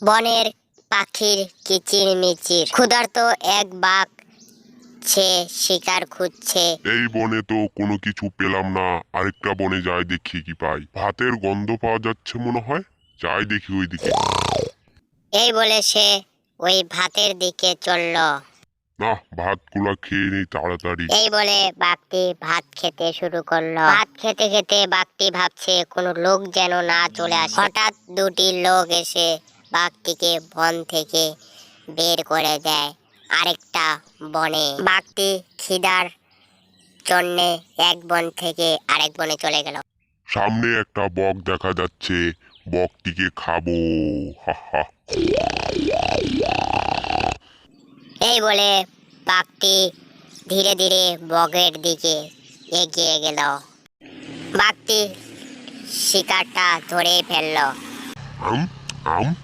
বনের পাখির কিচির মিচির ক্ষুধার্ত এক বাঘ সে শিকার খুঁজছে। এই বনে তো কোনো কিছু পেলাম না। আরেকটা বনে যাই দেখি কি পাই। ভাতের গন্ধ পাওয়া যাচ্ছে মনে হয়। যাই দেখি ওই দিকে এই বলে সে ওই ভাতের দিকে চলল। না ভাতগুলা খেয়ে নিই তাড়াতাড়ি। এই বলে বাঘটি ভাত খেতে শুরু করল। ভাত খেতে খেতে বাঘটি ভাবছে কোনো লোক যেন না চলে আসে। হঠাৎ দুটি লোক এসে বাঘটিকে বন থেকে বের করে দেয় আরেকটা বনে। বাঘটি খিদার জন্যে এক বন থেকে আরেক বনে চলে গেল। সামনে একটা বক দেখা যাচ্ছে। বকটিকে খাব। এই বলে বাঘটি ধীরে ধীরে বগের দিকে এগিয়ে গেল। বাঘটি শিকারটা ধরে ফেলল। ẩm